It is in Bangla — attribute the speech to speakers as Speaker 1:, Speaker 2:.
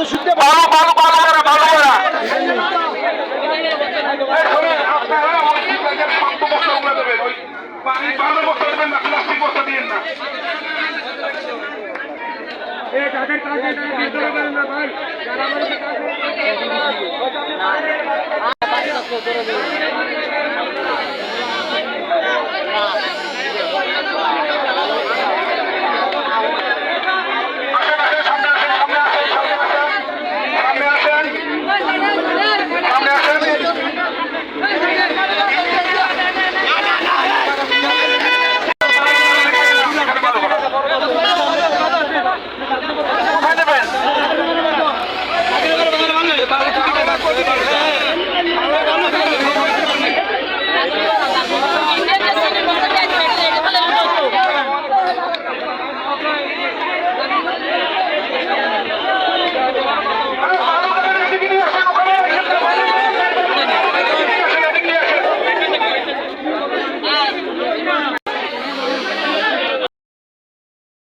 Speaker 1: ভালো শুনতে
Speaker 2: ভালো ভালো ভালো করে ভালো করে। এই